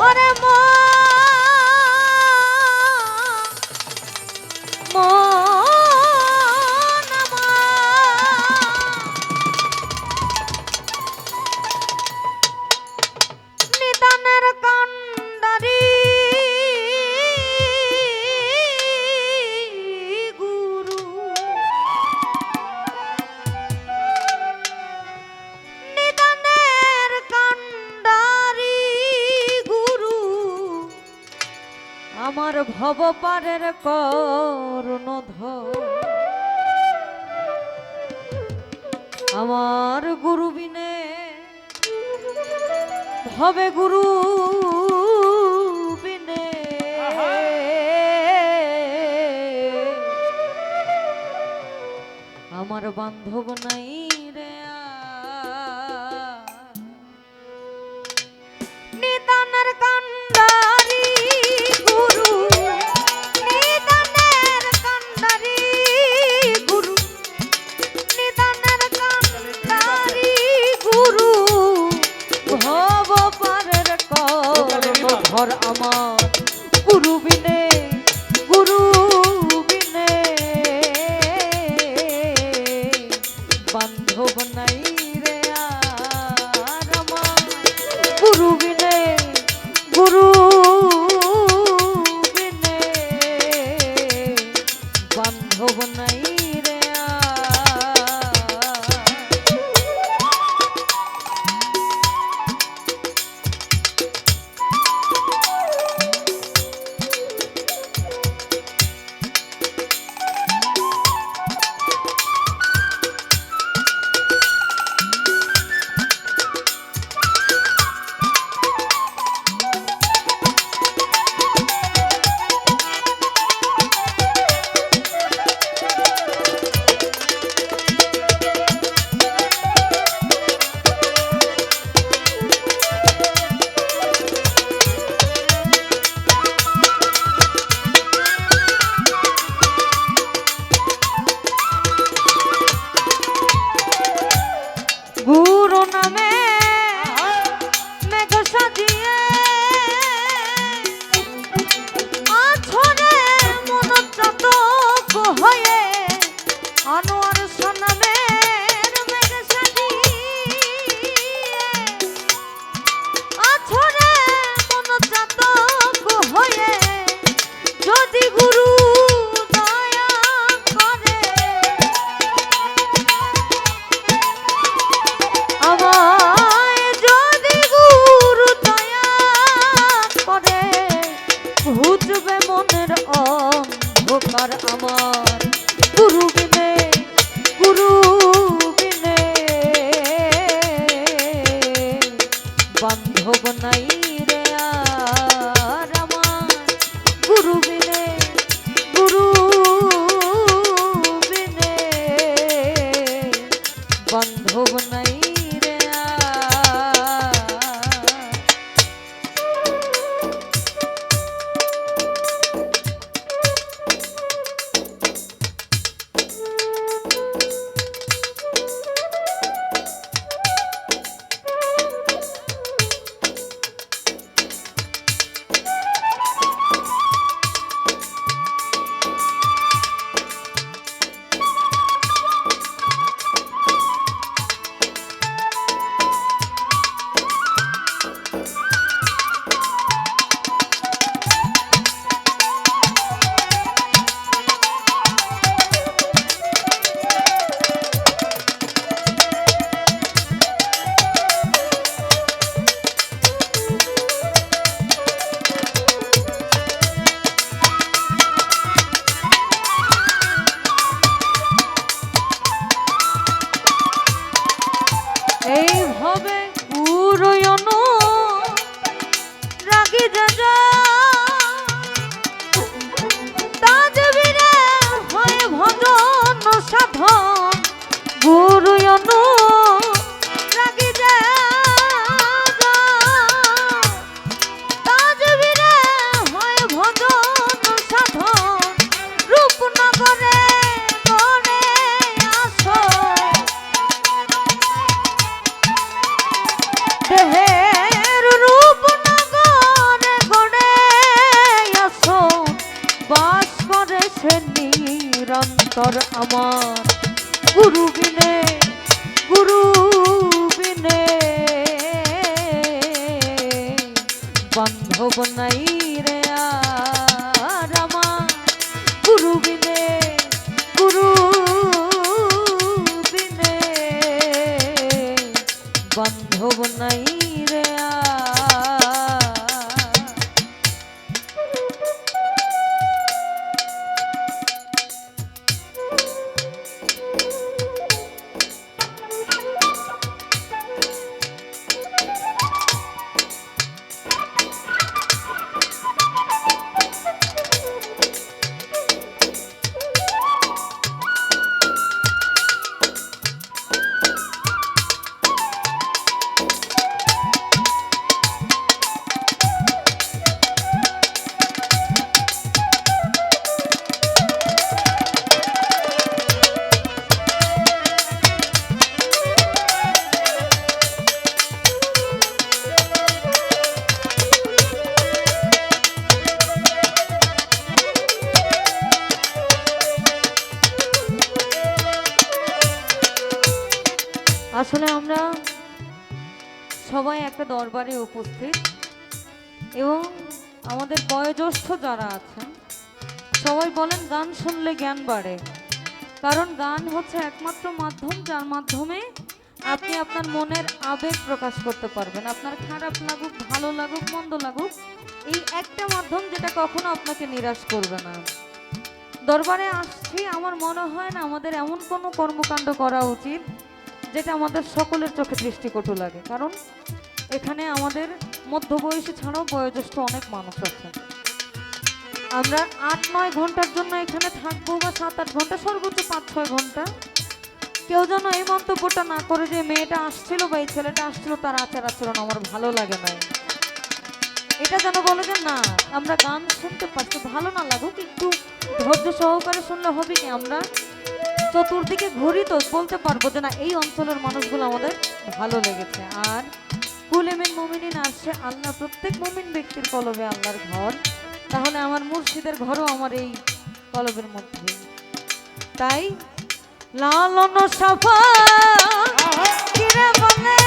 ওরে মো। ভব পারের করুণ আমার গুরু বিনে হবে গুরু বিনে আমার বান্ধব নাই ভুবনাই ভোগ নাই রাজা গুরু বিনে গুরু বিনে বান্ধব নাই রে রামা গুরু বিনে গুরু বিনে বান্ধব নাই রে আ আসলে আমরা সবাই একটা দরবারে উপস্থিত এবং আমাদের বয়োজ্যেষ্ঠ যারা আছেন, সবাই বলেন গান শুনলে জ্ঞান বাড়ে। কারণ গান হচ্ছে একমাত্র মাধ্যম যার মাধ্যমে আপনি আপনার মনের আবেগ প্রকাশ করতে পারবেন। আপনার খারাপ লাগুক, ভালো লাগুক, মন্দ লাগুক, এই একটা মাধ্যম যেটা কখনো আপনাকে নিরাশ করবে না। দরবারে আসছি, আমার মনে হয় না আমাদের এমন কোনো কর্মকাণ্ড করা উচিত যেটা আমাদের সকলের চোখে দৃষ্টিকটু লাগে। কারণ এখানে আমাদের মধ্যবয়সী ছাড়াও বয়োজ্যেষ্ঠ অনেক মানুষ আছে। আমরা আট, নয় ঘণ্টার জন্য এখানে থাকব বা সাত, আট ঘণ্টা, সর্বোচ্চ পাঁচ, ছয় ঘণ্টা। কেউ যেন এই মন্তব্যটা না করে যে মেয়েটা আসছিল বা এই ছেলেটা আসছিল, তার আচার আচরণ আমার ভালো লাগে নাই। এটা যেন বলে যে না, আমরা গান শুনতে পাচ্ছি, ভালো না লাগুক, একটু ধৈর্য সহকারে শুনলে হবে কি? আমরা চতুর্দিকে ঘুরি তো বলতে পারব যে না এই অঞ্চলের মানুষগুলো আমাদের ভালো লেগেছে। আর কুলেমিন মমিনিন আসছে আল্লাহ প্রত্যেক মমিন ব্যক্তির কলবে আল্লাহর ঘর। তাহলে আমার মুর্শিদের ঘরও আমার এই কলবের মধ্যে। তাই লালন সাফা কিরে বলে